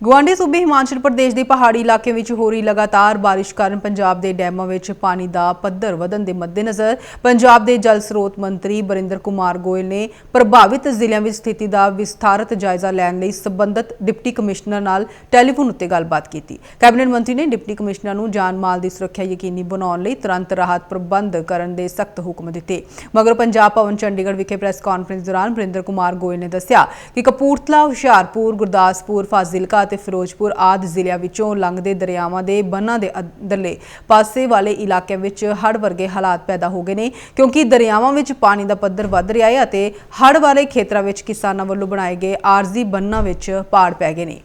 ਗੁਆਂਢੀ ਸੂਬੇ ਹਿਮਾਚਲ ਪ੍ਰਦੇਸ਼ ਦੇ ਪਹਾੜੀ ਇਲਾਕੇ ਵਿੱਚ ਹੋ ਰਹੀ ਲਗਾਤਾਰ ਬਾਰਿਸ਼ ਕਾਰਨ ਪੰਜਾਬ ਦੇ ਡੈਮਾਂ ਵਿੱਚ ਪਾਣੀ ਦਾ ਪੱਧਰ ਵਧਣ ਦੇ ਮੱਦੇਨਜ਼ਰ ਪੰਜਾਬ ਦੇ ਜਲ ਸਰੋਤ ਮੰਤਰੀ ਬਰਿੰਦਰ ਕੁਮਾਰ ਗੋਇਲ ਨੇ ਪ੍ਰਭਾਵਿਤ ਜ਼ਿਲ੍ਹਿਆਂ ਵਿੱਚ ਸਥਿਤੀ ਦਾ ਵਿਸਥਾਰਤ ਜਾਇਜ਼ਾ ਲੈਣ ਲਈ ਸਬੰਧਤ ਡਿਪਟੀ ਕਮਿਸ਼ਨਰ ਨਾਲ ਟੈਲੀਫੋਨ ਉੱਤੇ ਗੱਲਬਾਤ ਕੀਤੀ। ਕੈਬਨਿਟ ਮੰਤਰੀ ਨੇ ਡਿਪਟੀ ਕਮਿਸ਼ਨਰ ਨੂੰ ਜਾਨ ਮਾਲ ਦੀ ਸੁਰੱਖਿਆ ਯਕੀਨੀ ਬਣਾਉਣ ਲਈ ਤੁਰੰਤ ਰਾਹਤ ਪ੍ਰਬੰਧ ਕਰਨ ਦੇ ਸਖਤ ਹੁਕਮ ਦਿੱਤੇ। ਮਗਰ ਪੰਜਾਬ ਭਵਨ ਚੰਡੀਗੜ੍ਹ ਵਿਖੇ ਪ੍ਰੈਸ ਕਾਨਫਰੰਸ ਦੌਰਾਨ ਬਰਿੰਦਰ ਕੁਮਾਰ ਗੋਇਲ ਨੇ ਦੱਸਿਆ ਕਿ ਕਪੂਰਥਲਾ, ਹੁਸ਼ਿਆਰਪੁਰ, ਗੁਰਦਾਸਪੁਰ, ਫਾਜ਼ਿਲਕਾ ਅਤੇ ਫਿਰੋਜ਼ਪੁਰ ਆਦਿ ਜ਼ਿਲ੍ਹਿਆਂ ਵਿੱਚੋਂ ਲੰਘਦੇ ਦਰਿਆਵਾਂ ਦੇ ਬੰਨਾਂ ਦੇ ਅੰਦਰਲੇ ਪਾਸੇ ਵਾਲੇ ਇਲਾਕਿਆਂ ਵਿੱਚ ਹੜ੍ਹ ਵਰਗੇ ਹਾਲਾਤ ਪੈਦਾ ਹੋ ਗਏ ਨੇ, ਕਿਉਂਕਿ ਦਰਿਆਵਾਂ ਵਿੱਚ ਪਾਣੀ ਦਾ ਪੱਧਰ ਵੱਧ ਰਿਹਾ ਹੈ ਅਤੇ ਹੜ੍ਹ ਵਾਲੇ ਖੇਤਰਾਂ ਵਿੱਚ ਕਿਸਾਨਾਂ ਵੱਲੋਂ ਬਣਾਏ ਗਏ ਆਰਜ਼ੀ ਬੰਨਾਂ ਵਿੱਚ ਪਾੜ ਪੈ ਗਏ ਨੇ।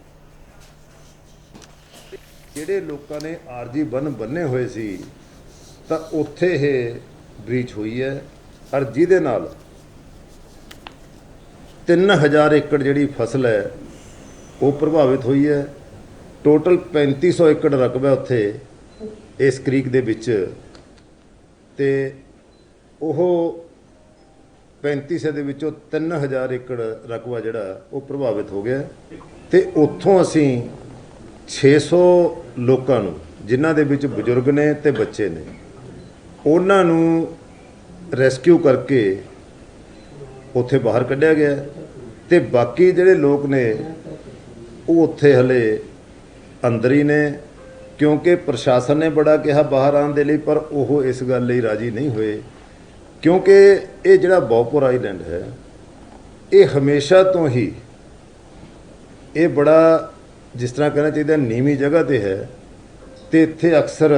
ਜਿਹੜੇ ਲੋਕਾਂ ਨੇ ਆਰਜੀ ਬੰਨ ਬੰਨੇ ਹੋਏ ਸੀ, ਤਾਂ ਉੱਥੇ ਇਹ ਬ੍ਰੀਚ ਹੋਈ ਹੈ। ਔਰ ਜਿਹਦੇ ਨਾਲ 3000 ਏਕੜ ਜਿਹੜੀ ਫਸਲ ਹੈ ਉਹ ਪ੍ਰਭਾਵਿਤ ਹੋਈ ਹੈ। ਟੋਟਲ 3500 ਏਕੜ ਰਕਬਾ ਉੱਥੇ, ਇਸ ਕ੍ਰੀਕ ਦੇ ਵਿੱਚ। ਤੇ ਉਹ 3500 ਦੇ ਵਿੱਚੋਂ 3000 ਏਕੜ ਰਕਬਾ ਜਿਹੜਾ, ਉਹ ਪ੍ਰਭਾਵਿਤ ਹੋ ਗਿਆ। ਤੇ ਉੱਥੋਂ ਅਸੀਂ 600 ਲੋਕਾਂ ਨੂੰ, ਜਿਨ੍ਹਾਂ ਦੇ ਵਿੱਚ ਬਜ਼ੁਰਗ ਨੇ ਤੇ ਬੱਚੇ ਨੇ, ਉਹਨਾਂ ਨੂੰ ਰੈਸਕਿਊ ਕਰਕੇ ਉੱਥੇ ਬਾਹਰ ਕੱਢਿਆ ਗਿਆ। ਤੇ ਬਾਕੀ ਜਿਹੜੇ ਲੋਕ ਨੇ ਉਹ ਉੱਥੇ ਹਲੇ ਅੰਦਰ ਹੀ ਨੇ, ਕਿਉਂਕਿ ਪ੍ਰਸ਼ਾਸਨ ਨੇ ਬੜਾ ਕਿਹਾ ਬਾਹਰ ਆਉਣ ਦੇ ਲਈ, ਪਰ ਉਹ ਇਸ ਗੱਲ ਲਈ ਰਾਜੀ ਨਹੀਂ ਹੋਏ। ਕਿਉਂਕਿ ਇਹ ਜਿਹੜਾ ਬੌਪੁਰ ਆਈਲੈਂਡ ਹੈ, ਇਹ ਹਮੇਸ਼ਾ ਤੋਂ ਹੀ ਇਹ ਬੜਾ ਜਿਸ ਤਰ੍ਹਾਂ ਕਹਿਣਾ ਚਾਹੀਦਾ ਨੀਵੀਂ ਜਗ੍ਹਾ ਤੇ ਹੈ। ਤੇ ਇੱਥੇ ਅਕਸਰ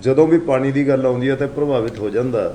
ਜਦੋਂ ਵੀ ਪਾਣੀ ਦੀ ਗੱਲ ਆਉਂਦੀ ਹੈ, ਤਾਂ ਪ੍ਰਭਾਵਿਤ ਹੋ ਜਾਂਦਾ।